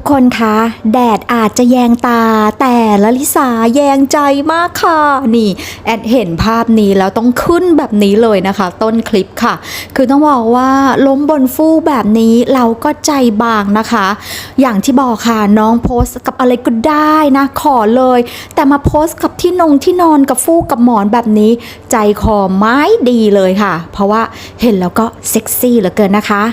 ทุกคนคะ แดดอาจจะแยงตา แต่ละลิสาแยงใจมากค่ะ นี่แอดเห็นภาพนี้แล้วต้องขึ้นแบบนี้เลยนะคะ ต้นคลิปค่ะ คือต้องบอกว่าล้มบนฟูกแบบนี้เราก็ใจบางนะคะ อย่างที่บอกค่ะน้องโพสต์กับอะไรก็ได้นะ ขอเลย แต่มาโพสต์กับที่นงที่นอนกับฟูกกับหมอนแบบนี้ ใจคอไม้ดีเลยค่ะ เพราะว่าเห็นแล้วก็เซ็กซี่เหลือเกินนะคะ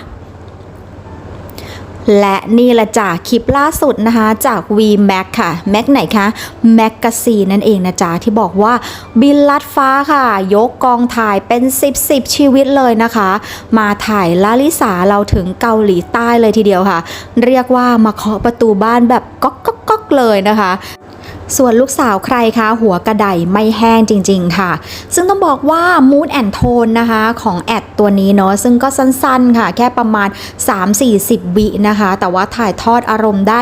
และนี่แหละจ้ะคลิปล่าสุดนะคะ จาก V Mac ค่ะ Mac ไหนคะแมกกาซีนนั่นเองนะจ๊ะ ที่บอกว่าบินลัดฟ้าค่ะ ยกกองถ่ายเป็น 10 10 ชีวิตเลยนะคะ มาถ่ายลาลิสาเราถึงเกาหลีใต้เลยทีเดียวค่ะ เรียกว่ามาเคาะประตูบ้านแบบก๊อกก๊อกก๊อกเลยนะคะ ส่วนลูกสาวใครคะ หัวกระไดไม่แห้งจริง ๆ ค่ะ ซึ่งต้องบอกว่า Mood and Tone นะคะของแอดตัวนี้เนาะซึ่งก็สั้นๆค่ะ แค่ประมาณ 3-40 วินะคะ แต่ว่าถ่ายทอดอารมณ์ได้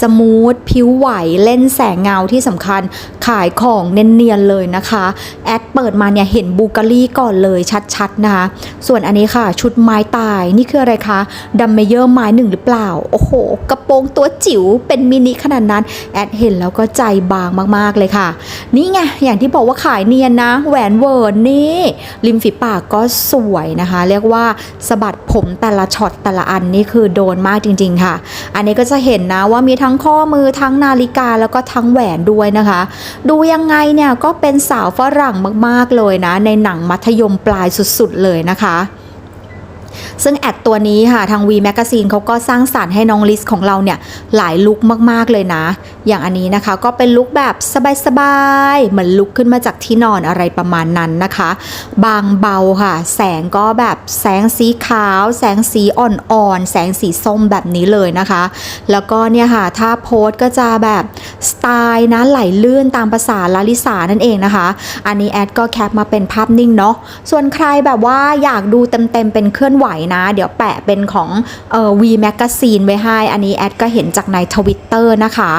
สมูทผิวไหวเล่นแสงเงาที่สำคัญขายของเนียนๆเลยนะคะ แอดเปิดมาเนี่ยเห็นบูการี่ก่อนเลยชัดๆนะคะ ส่วนอันนี้ค่ะ ชุดไม้ตายนี่คืออะไรคะดัมเมเยอร์ไม้หนึ่งหรือเปล่า โอ้โห กระโปรงตัวจิ๋วเป็นมินิขนาดนั้น แอดเห็นแล้วก็ใจบางมากๆเลยค่ะ นี่ไงอย่างที่บอกว่าขายเนียนนะ แหวนเวิร์นนี่ริมฝีปากก็สวยนะคะ เรียกว่าสะบัดผมแต่ละช็อตแต่ละอันนี่คือโดนมากจริง ๆ ค่ะ อันนี้ก็จะเห็นนะว่ามีทั้งข้อมือทั้งนาฬิกาแล้วก็ทั้งแหวนด้วยนะคะ ดูยังไงเนี่ยก็เป็นสาวฝรั่งมากๆเลยนะ ในหนังมัธยมปลายสุดๆเลยนะคะซึ่งแอดตัวนี้ค่ะทาง V Magazine เขาก็สร้างสารรค์ให้น้องลิสของเราเนี่ยหลายลุคมากๆเลยนะ อย่างอันนี้นะคะก็เป็นลุคแบบสบายๆ เหมือนลุกขึ้นมาจากที่นอนอะไรประมาณนั้นนะคะ บางเบาค่ะ แสงก็แบบแสงสีขาว แสงสีอ่อนๆ แสงสีส้มแบบนี้เลยนะคะ แล้วก็เนี่ยค่ะถ้าโพสก็จะแบบสไตล์นะไหลลื่นตามภาษาลาลิสานั่นเองนะคะ อันนี้แอดก็แคปมาเป็นภาพนิ่งเนาะ ส่วนใครแบบว่าอยากดูเต็มๆเป็นเคลื่อนไหวนะ เดี๋ยวแปะเป็นของเอ่อ V Magazine ไว้ให้ อันนี้แอดก็เห็นจากในทวิตเตอร์นะคะ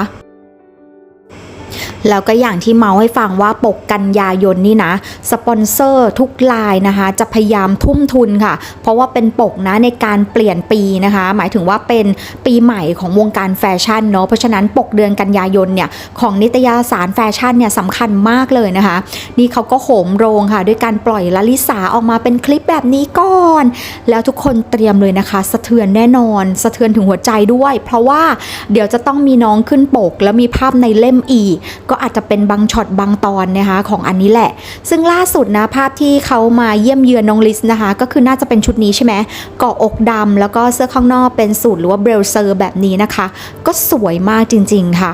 แล้วก็อย่างที่เมาให้ฟังว่าปกกันยายนนี่นะสปอนเซอร์ทุกลายนะคะ จะพยายามทุ่มทุนค่ะ เพราะว่าเป็นปกนะในการเปลี่ยนปีนะคะ หมายถึงว่าเป็นปีใหม่ของวงการแฟชั่นเนาะเพราะฉะนั้นปกเดือนกันยายนเนี่ยของนิตยสารแฟชั่นเนี่ยสำคัญมากเลยนะคะ นี่เขาก็โหมโรงค่ะ ด้วยการปล่อยลลิสาออกมาเป็นคลิปแบบนี้ก่อน แล้วทุกคนเตรียมเลยนะคะ สะเทือนแน่นอน สะเทือนถึงหัวใจด้วย เพราะว่าเดี๋ยวจะต้องมีน้องขึ้นปก แล้วมีภาพในเล่มอีกก็อาจจะเป็นบางช็อตบางตอนนะคะของอันนี้แหละ ซึ่งล่าสุดนะภาพที่เขามาเยี่ยมเยือนน้องลิสนะคะ ก็คือน่าจะเป็นชุดนี้ใช่ไหมเกาะอกดำแล้วก็เสื้อข้างนอกเป็นสูทหรือว่าเบลเซอร์แบบนี้นะคะ ก็สวยมากจริง ๆ ค่ะ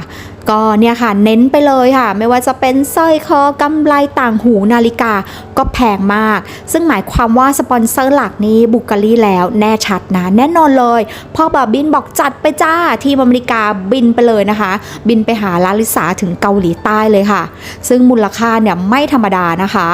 ก็เนี่ยค่ะเน้นไปเลยค่ะ ไม่ว่าจะเป็นสร้อยคอกำไรต่างหูนาฬิกาก็แพงมาก ซึ่งหมายความว่าสปอนเซอร์หลักนี้บุกรีแล้วแน่ชัดนะ แน่นอนเลยพ่อบาบินบอกจัดไปจ้าที่อเมริกาบินไปเลยนะคะ บินไปหาลาลิสาถึงเกาหลีใต้เลยค่ะ ซึ่งมูลค่าเนี่ยไม่ธรรมดานะคะ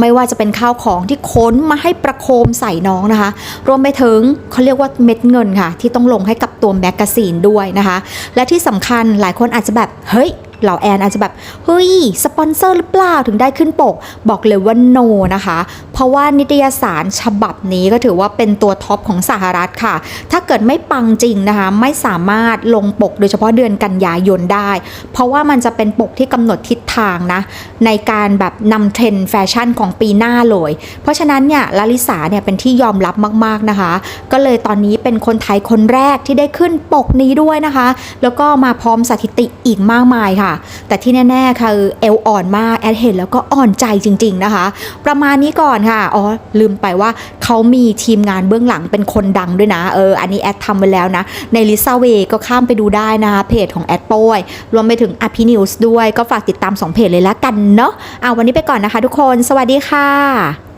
ไม่ว่าจะเป็นข้าวของที่ค้นมาให้ประโคมใส่น้องนะคะ รวมไปถึงเขาเรียกว่าเม็ดเงินค่ะ ที่ต้องลงให้กับตัวแมกกาซีนด้วยนะคะ และที่สำคัญหลายคนอาจจะแบบเฮ้ยเหล่าแอนอาจจะแบบ เฮ้ย สปอนเซอร์หรือเปล่าถึงได้ขึ้นปก บอกเลยว่าโนนะคะเพราะว่านิตยสารฉบับนี้ก็ถือว่าเป็นตัวท็อปของสหรัฐค่ะ ถ้าเกิดไม่ปังจริงนะคะไม่สามารถลงปกโดยเฉพาะเดือนกันยายนได้ เพราะว่ามันจะเป็นปกที่กำหนดทิศทางนะในการแบบนำเทรนด์แฟชั่นของปีหน้าเลย เพราะฉะนั้นเนี่ยลาลิสาเนี่ยเป็นที่ยอมรับมากๆนะคะ ก็เลยตอนนี้เป็นคนไทยคนแรกที่ได้ขึ้นปกนี้ด้วยนะคะ แล้วก็มาพร้อมสถิติอีกมากมายค่ะ แต่ที่แน่ๆคือเอลอ่อนมากแอดเห็นแล้วก็อ่อนใจจริง ๆนะคะ ประมาณนี้ก่อนค่ะอ๋อลืมไปว่าเขามีทีมงานเบื้องหลังเป็นคนดังด้วยนะเอออันนี้แอดทำไว้แล้วนะ ในลิซ่าเวก็ข้ามไปดูได้นะคะเพจของแอดโป้ยรวมไปถึงอพินิวส์ด้วยก็ฝากติดตาม 2 เพจเลยละกันเนาะเอาวันนี้ไปก่อนนะคะทุกคน สวัสดีค่ะ